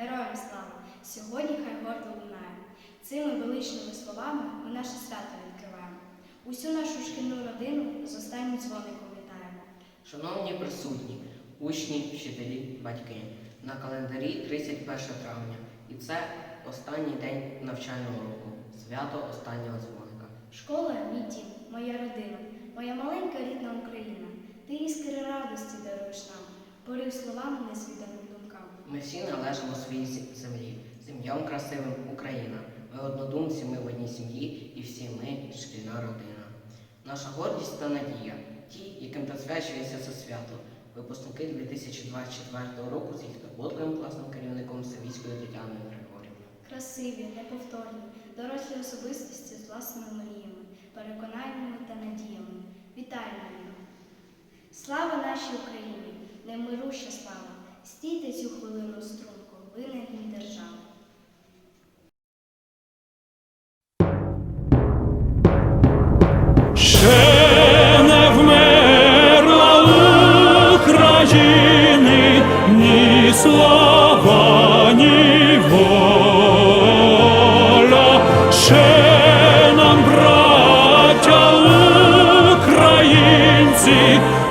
Героям слава! Сьогодні хай гордо лунає. Цими величними словами ми наше свято відкриваємо. Усю нашу шкільну родину з останнім дзвоником вітаємо. Шановні присутні, учні, вчителі, батьки, на календарі 31 травня, і це останній день навчального року, свято останнього дзвоника. Школа мій дім, моя родина, моя маленька рідна Україна. Ти іскри радості даруєш нам, порив словами несвідомим думкам. Ми всі належимо своїй землі, землям красивим Україна. Ми однодумці, ми в одній сім'ї, і всі ми шкільна родина. Наша гордість та надія, ті, яким присвячується це свято, випускники 2024 року з їх турботливим класним керівником Савіцькою Тетяною Григорівною. Красиві, неповторні, дорослі особистості з власними мріями, переконаннями та надіями. Вітаємо! Слава нашій Україні! Немируща слава! Стійте цю хвилину струнку, ви гній держави.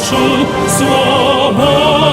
нашу свободу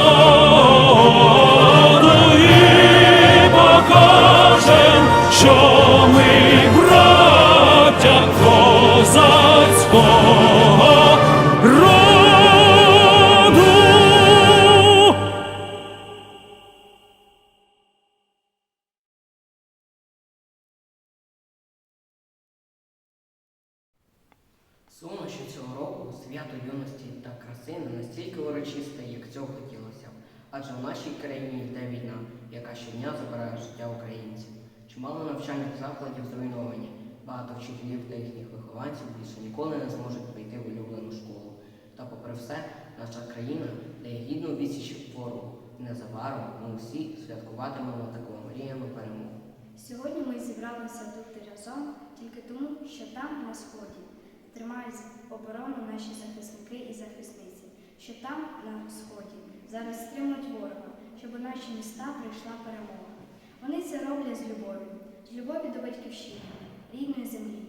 Адже в нашій країні йде війна, яка щодня забирає життя українців. Чимало навчальних закладів зруйновані. Багато вчителів та їхніх вихованців більше ніколи не зможуть прийти в улюблену школу. Та попри все, наша країна дає гідну відсіч ворогу. Незабаром ми усі святкуватимемо таку мріяну перемогу. Сьогодні ми зібралися тут разом тільки тому, що там, на сході, тримають оборону наші захисники і захисниці, що там, на сході, зараз стримують ворога, щоб у наші міста прийшла перемога. Вони це роблять з любов'ю, з любові до батьківщини, рідної землі,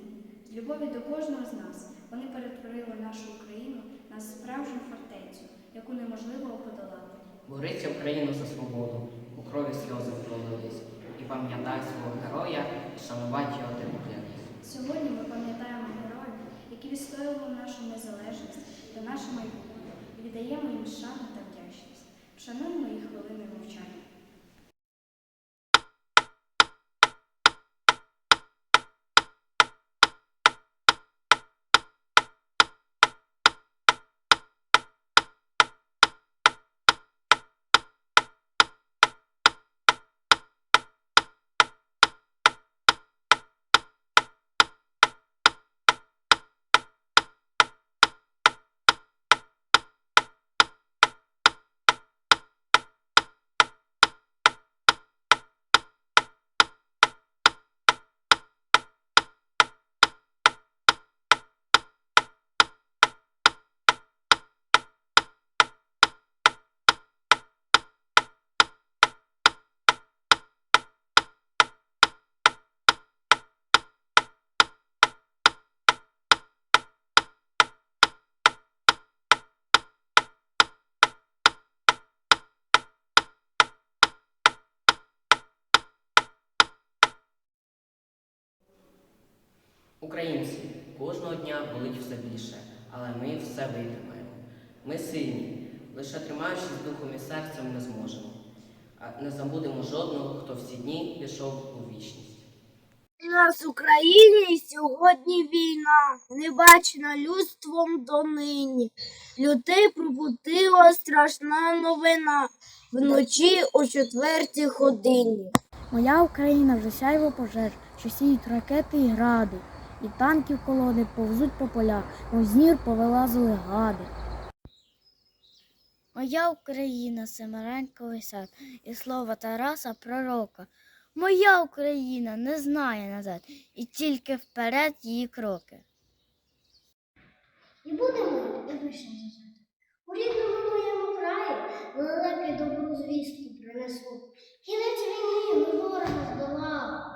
з любові до кожного з нас. Вони перетворили нашу Україну на справжню фортецю, яку неможливо подолати. Борися Україну за свободу, у крові сльози пролились. І пам'ятай свого героя, і шанувати його ти. Сьогодні ми пам'ятаємо героїв, які відстоювали нашу незалежність та наше майбутнє, і віддаємо їм шану та. Вшануємо їх хвилини мовчання. Дня болить все більше, але ми все витримаємо. Ми сильні, лише тримаючись духом і серцем ми зможемо. А не забудемо жодного, хто всі дні пішов у вічність. У нас в Україні сьогодні війна, не бачена людством донині. Людей пробудила страшна новина вночі о четвертій годині. Моя Україна вже сяйво пожеж, що сіють ракети і гради, і танків колони повзуть по полях, мов з нір повилазили гади. Моя Україна семереньковий сад, і слова Тараса пророка. Моя Україна не знає назад, і тільки вперед її кроки. І будемо і вишня зажити. У рідному моєму краї велике добру звістку принесу. Кінець війни ми ворога здолали.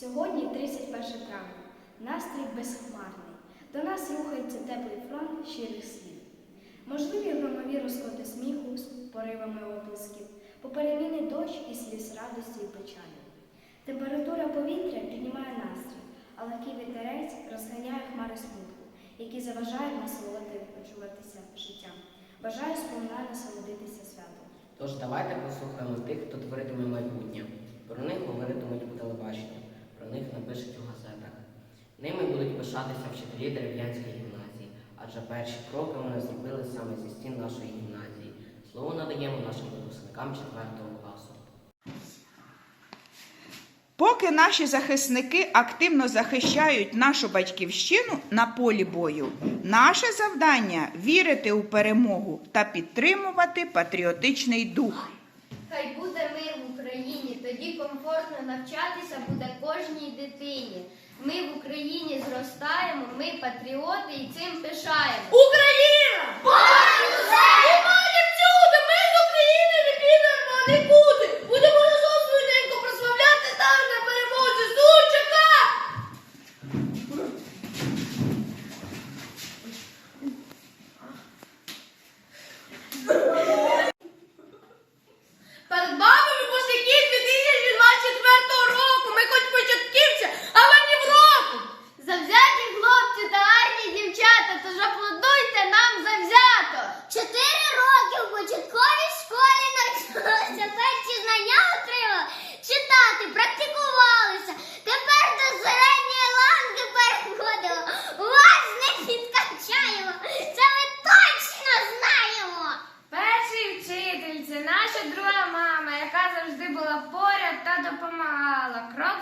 Сьогодні 31 травня. Настрій безхмарний. До нас рухається теплий фронт щирих слів. Можливі громові розкоти сміху з поривами оплесків, попереміни дощ і сліз радості і печалі. Температура повітря піднімає настрій, а легкий вітерець розганяє хмари смутку, які заважають насолоджуватися життям. Бажаю сповна насолодитися святом. Тож давайте послухаємо тих, хто творитиме майбутнє. Про них говоритимуть по телебаченню, про них напишуть у газетах. Ними будуть пишатися вчителі дерев'янської гімназії, адже перші кроки вони зробили саме зі стін нашої гімназії. Слово надаємо нашим випускникам 4 класу. Поки наші захисники активно захищають нашу батьківщину на полі бою, наше завдання вірити у перемогу та підтримувати патріотичний дух. Хай буде тоді комфортно навчатися буде кожній дитині. Ми в Україні зростаємо, ми патріоти і цим пишаємо. Україна! Немає всюди! Ми з України не підемо нікуди! Будемо разом швиденько прославляти там на перемозі! Сучака! Перед вами випускники 2024 року. Ми хоч початківці, але ні в року. Завзяті хлопці та гарні дівчата, тож аплодуйте нам завзято. Чотири роки в початковій школі навчалися, перші знання отримали, читати, практикувалися. Тепер до середньої ланки переходимо. Вас не підкачаємо. Це ми точно знаємо. Перший вчитель це наша друга мама, яка завжди була поряд та допомагала. Крок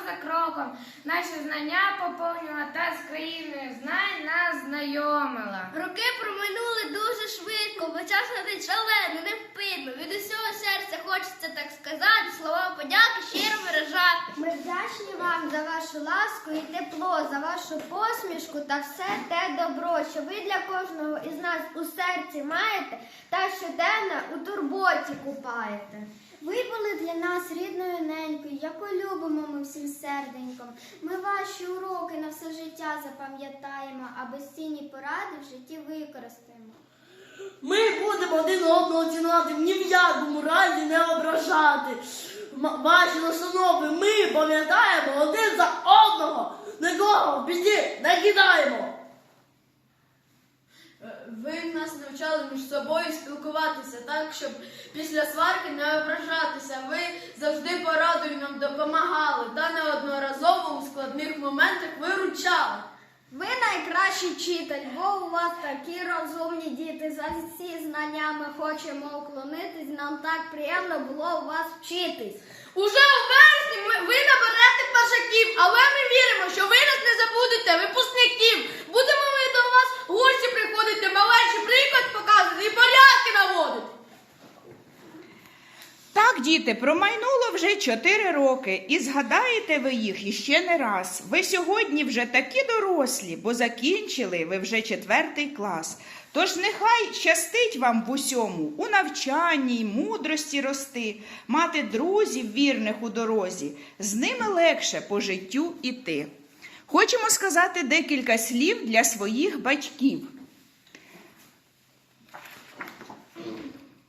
наші знання поповнювала та з країною знань нас знайомила. Роки проминули дуже швидко, бо час летить шалено, невпинно. Від усього серця хочеться так сказати, слова подяки щиро виражати. Ми вдячні вам за вашу ласку і тепло, за вашу посмішку та все те добро, що ви для кожного із нас у серці маєте та щоденно у турботі купаєте. Ви були для нас рідною ненькою, яку любимо ми всім серденьком. Ми ваші уроки на все життя запам'ятаємо, а безцінні поради в житті використаємо. Ми будемо один одного цінувати, ні в якому разі не ображати. Ваші настанови ми пам'ятаємо один за одного, нікого в біді не кидаємо. Ви нас навчали між собою спілкуватися так, щоб після сварки не ображатися. Ви завжди порадою нам допомагали та неодноразово у складних моментах виручали. Ви найкращий вчитель, бо у вас такі розумні діти. За всі знання ми хочемо уклонитись. Нам так приємно було у вас вчитись. Уже у вересні ми, ви наберете першаків, але ми віримо, що ви нас не забудете, випускників. Будемо гості приходити, малечі приклад показувати і порядки наводити. Так, діти, промайнуло вже 4 роки, і згадаєте ви їх іще не раз. Ви сьогодні вже такі дорослі, бо закінчили ви вже четвертий клас. Тож нехай щастить вам в усьому, у навчанні й мудрості рости, мати друзів вірних у дорозі, з ними легше по життю іти. Хочемо сказати декілька слів для своїх батьків.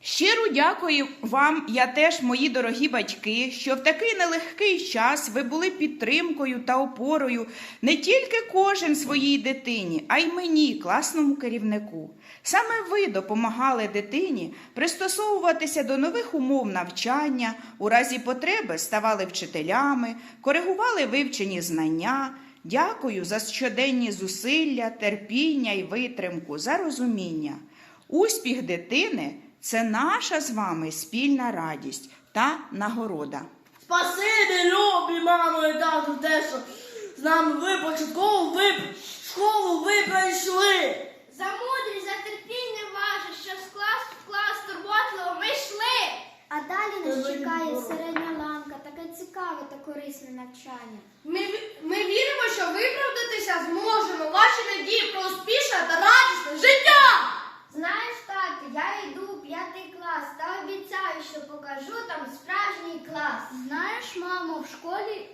Щиро дякую вам, я теж, мої дорогі батьки, що в такий нелегкий час ви були підтримкою та опорою не тільки кожен своїй дитині, а й мені, класному керівнику. Саме ви допомагали дитині пристосовуватися до нових умов навчання, у разі потреби ставали вчителями, коригували вивчені знання. Дякую за щоденні зусилля, терпіння і витримку, за розуміння. Успіх дитини це наша з вами спільна радість та нагорода. Спасибі, любі, мамо і тату, те, що з нами ви початкову ви школу ви пройшли. За мудрість, за терпіння ваше, що з клас в клас турботливо ми йшли. А далі нас чекає середня ланка, та навчання. Ми, ми віримо, що виправдатися зможемо. Ваші надії про успішне та радісне життя. Знаєш, тато, я йду у п'ятий клас та обіцяю, що покажу там справжній клас. Знаєш, мамо, в школі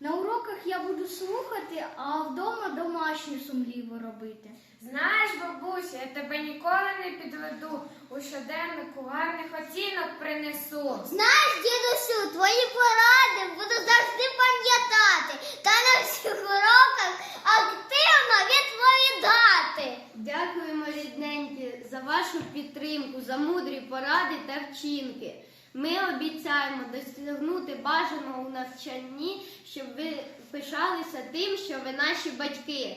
на уроках я буду слухати, а вдома домашню сумліво робити. Знаєш, бабуся, я тебе ніколи не підведу. У щоденнику гарних оцінок принесу. Знаєш, дідусю, твої поради буду завжди пам'ятати та на всіх уроках активно відповідати. Дякуємо, рідненькі, за вашу підтримку, за мудрі поради та вчинки. Ми обіцяємо досягнути бажаного у навчанні, щоб ви пишалися тим, що ви наші батьки.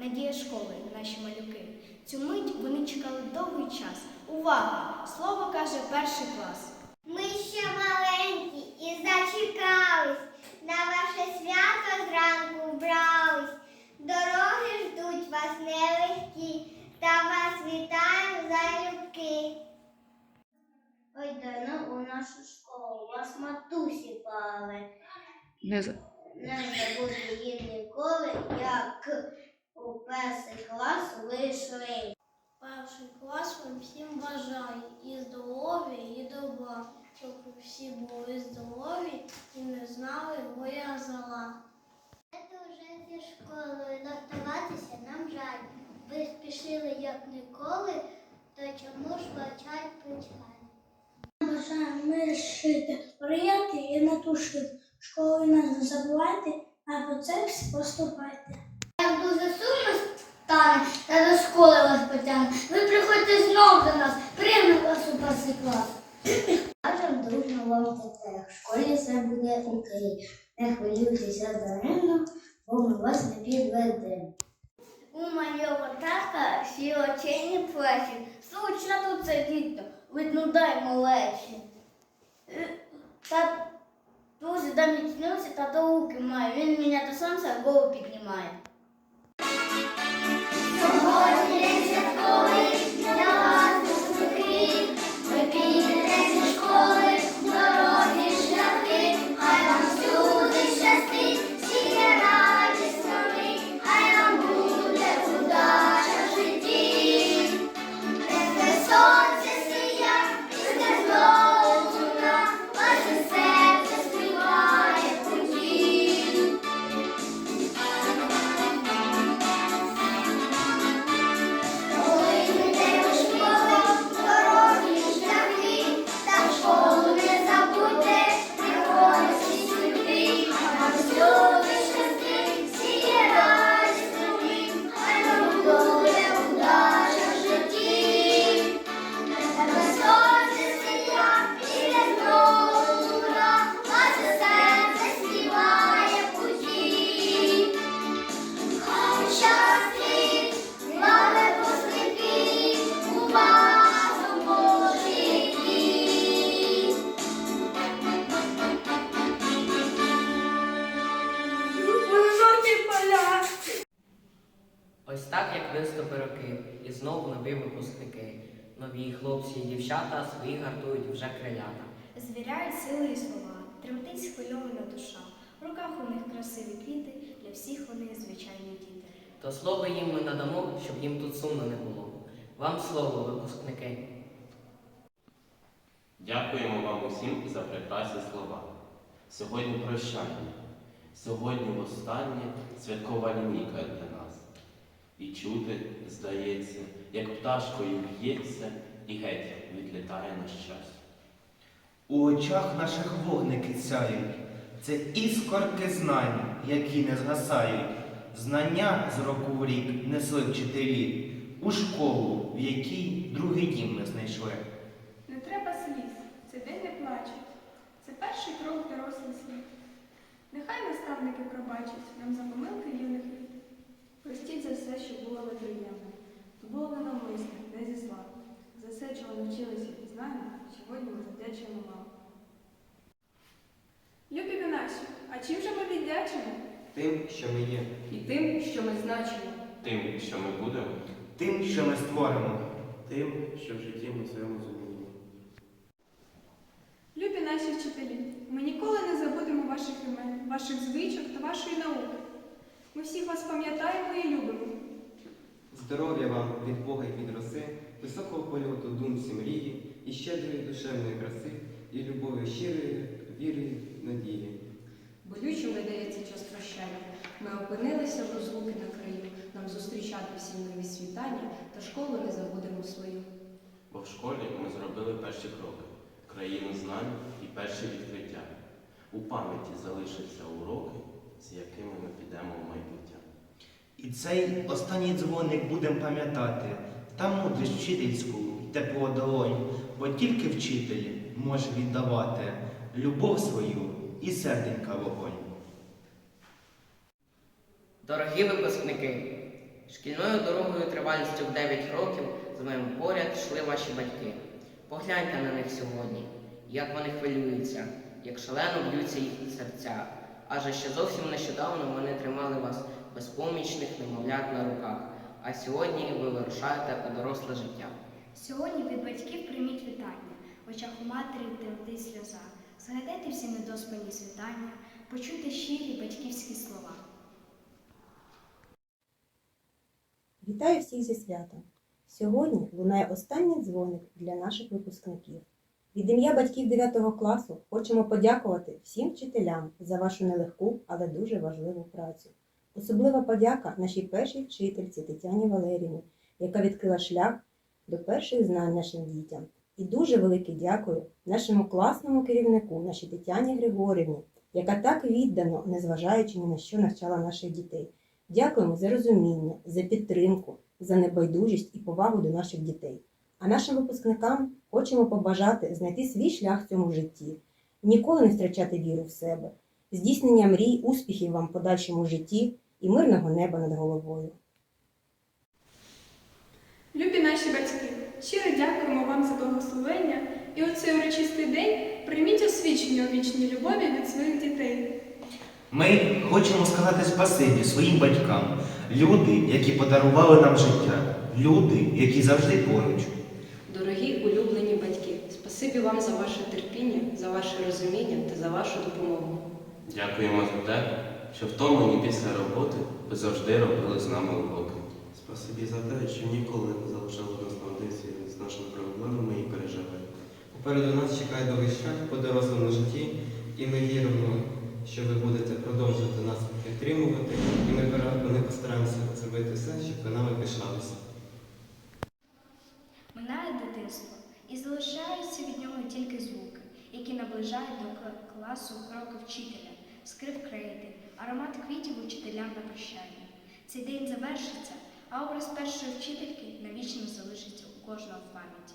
Надія школи, наші малюки. Цю мить вони чекали довгий час. Увага! Слово каже перший клас. Ми ще маленькі і зачекались, на ваше свято зранку вбрались. Дороги ждуть вас нелегкі, та вас вітаємо залюбки. Ой, дано у нашу школу, вас матусі пали. Не забуду її ніколи, як у перший клас вийшли. Перший клас вам всім бажає, і здорові, і добра, щоб всі були здорові і не знали боя зала. Це вже зі школою догтуватися нам жаль. Ви спішили, як ніколи, то чому ж бачать печаль? бажаємо, ми шити, прияти і натушити. Школу нас не забувайте, а по це поступайте. Дуже сумно стане, та до школи вас потягне. Ви приходьте знов до нас, приймемо вас у перший клас. Кажем дружно вам таке, в школі все буде окей. Не хвилюйтеся даремно, бо ми вас не підведемо. У моєго тата всі очені плечі. Зручно тут сидіти, видно дай малечі. Е, Та дуже да міцнився, та до руки має. Він мене до сонця голову піднімає. Сьогодні день святковий роки, і знову нові випускники. Нові хлопці і дівчата свої гартують вже крилята. Звіряють сили і слова, тремтить схвильована душа. В руках у них красиві квіти, для всіх вони звичайні діти. То слово їм ми надамо, щоб їм тут сумно не було. Вам слово, випускники. Дякуємо вам усім за прекрасні слова. Сьогодні прощання. Сьогодні востаннє святкова лінійка для нас. І чути, здається, як пташкою б'ється і геть відлітає на щастя. У очах наших вогники сяють. Це іскорки знань, які не згасають. Знання з року в рік несли вчителі у школу, в якій другий дім ми знайшли. Не треба сліз, цей день не плачуть. Це перший крок дорослий світ. Нехай наставники пробачать нам за помилки юних. Простіть за все, що було неприємне. То було ненавмисне, не зі зла. За все, чого навчилися і знаємо, сьогодні ми завдячуємо вам. Любі Вінасю, а чим же ми віддячимо? Тим, що ми є, І тим, що ми значимо. Тим, що ми будемо, тим, що ми створимо. тим, що в житті ми своєму зуміємо. Любі наші вчителі, ми ніколи не забудемо ваших імен, ваших звичок та вашої науки. Ми всіх вас пам'ятаємо і любимо. Здоров'я вам від Бога і від роси, високого польоту думці мрії, і щедрої душевної краси, і любові щирої, віри, надії. Болючим видається час прощання. Ми опинилися в розлуки на краю. Нам зустрічати всі нові світання, та школу не забудемо свою. Бо в школі ми зробили перші кроки, країну знань і перші відкриття. У пам'яті залишаться уроки, з якими ми підемо в майбуття. І цей останній дзвоник будемо пам'ятати, та мудрість вчительську й тепло долонь, бо тільки вчитель може віддавати любов свою і серденька вогонь. Дорогі випускники, шкільною дорогою тривалістю в 9 років з моїм поряд йшли ваші батьки. Погляньте на них сьогодні, як вони хвилюються, як шалено б'ються їхні серця. Адже ще зовсім нещодавно вони тримали вас безпомічних немовлят на руках, а сьогодні ви вирушаєте у доросле життя. Сьогодні від батьків прийміть вітання. В очах у матері тремтить сльоза. Згадайте всі недоспані світання, почуйте щирі батьківські слова. Вітаю всіх зі святом! Сьогодні лунає останній дзвоник для наших випускників. Від ім'я батьків 9 класу хочемо подякувати всім вчителям за вашу нелегку, але дуже важливу працю. Особлива подяка нашій першій вчительці Тетяні Валерівні, яка відкрила шлях до перших знань нашим дітям. І дуже велике дякую нашому класному керівнику, нашій Тетяні Григорівні, яка так віддано, незважаючи ні на що навчала наших дітей. Дякуємо за розуміння, за підтримку, за небайдужість і повагу до наших дітей. А нашим випускникам хочемо побажати знайти свій шлях в цьому житті, ніколи не втрачати віру в себе, здійснення мрій, успіхів вам в подальшому житті і мирного неба над головою. Любі наші батьки, щиро дякуємо вам за благословення і у цей урочистий день прийміть освічення у вічній любові від своїх дітей. Ми хочемо сказати спасибі своїм батькам, люди, які подарували нам життя, люди, які завжди поруч. Спасибі вам за ваше терпіння, за ваше розуміння та за вашу допомогу. Дякуємо за те, що втомлені після роботи ви завжди робили з нами уроки. Спасибі за те, що ніколи не залишали нас наодинці з нашими проблемами і переживаннями. Попереду нас чекає довгий шлях по дорослому житті, і ми віримо, що ви будете продовжувати нас підтримувати, і ми, ми постараємося зробити все, щоб ви нами пишалися. Минає дитинство і залишаються від нього тільки звуки, які наближають до класу кроки вчителя, скрип крейди, аромат квітів учителям на прощання. Цей день завершиться, а образ першої вчительки навічно залишиться у кожного в пам'яті.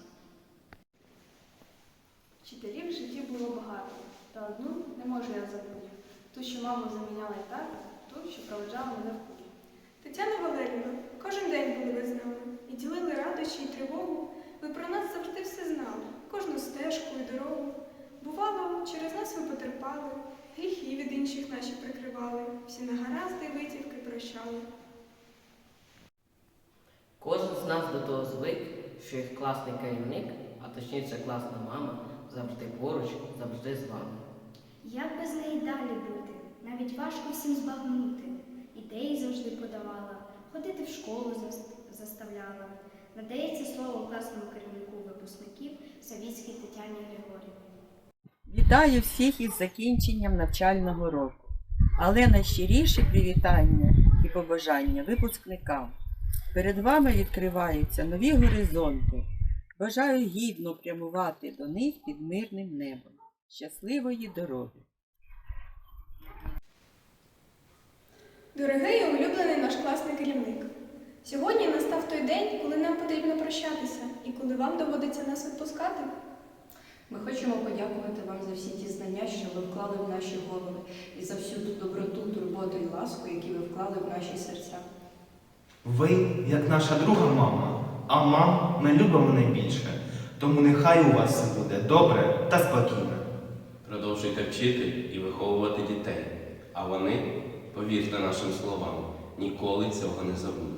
Вчителів в житті було багато, та одну не можу я забути. Ту, що маму заміняла і так, ту, що проведжала мене в путь. Тетяна Валерівна, кожен день були ви з нами і ділили радощі і тривогу. Ви про нас завжди все знали, кожну стежку і дорогу. Бувало, через нас ви потерпали, гріхи від інших наші прикривали, всі негаразди і витівки прощали. Кожен з нас до того звик, що їх класний керівник, а точніше класна мама, завжди поруч, завжди з вами. Як без неї далі бути? Навіть важко всім збагнути. Ідеї завжди подавала, ходити в школу заставляла. Надається слово класному керівнику випускників Савіцькій Тетяні Григорівні. Вітаю всіх із закінченням навчального року. Але найщиріші привітання і побажання випускникам. Перед вами відкриваються нові горизонти. Бажаю гідно прямувати до них під мирним небом. Щасливої дороги! Дорогий і улюблений наш класний керівник. Сьогодні настав той день, коли нам потрібно прощатися і коли вам доводиться нас відпускати. Ми хочемо подякувати вам за всі ті знання, що ви вклали в наші голови, і за всю ту доброту, турботу і ласку, які ви вклали в наші серця. Ви, як наша друга мама, а мам ми любимо найбільше. Тому нехай у вас все буде добре та спокійно. Продовжуйте вчити і виховувати дітей, а вони, повірте нашим словам, ніколи цього не забудуть.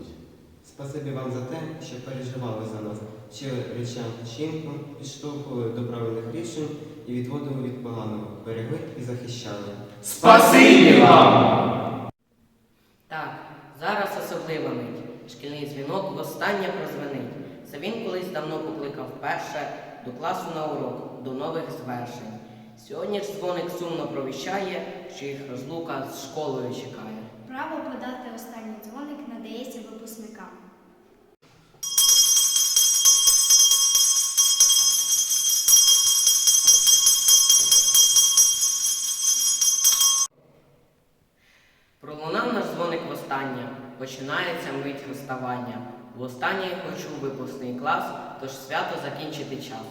Спасибі вам за те, що переживали за нас, вчили речам вчинку, підштовхували до правильних рішень і відводили від поганого, берегли і захищали. Спасибі вам! Так, зараз особлива мить. Шкільний дзвінок востаннє прозвенить. Це він колись давно покликав перше до класу на урок, до нових звершень. Сьогодні ж дзвоник сумно провіщає, що їх розлука з школою чекає. Право подати останній дзвоник надається випускникам. Починається мить розставання. Востаннє хочу випускний клас, тож свято закінчити час.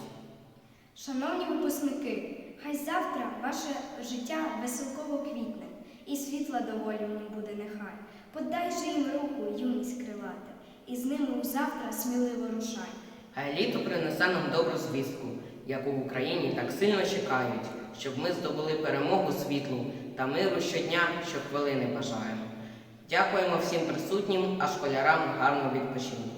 Шановні випускники, хай завтра ваше життя веселково квітне, і світла доволі в нім буде нехай. Подай же їм руку, юність крилата, і з ними у завтра сміливо рушай. Хай літо принесе нам добру звістку, яку в Україні так сильно чекають, щоб ми здобули перемогу світлу та миру щодня, щохвилини бажаємо. Дякуємо всім присутнім, а школярам гарного відпочинку.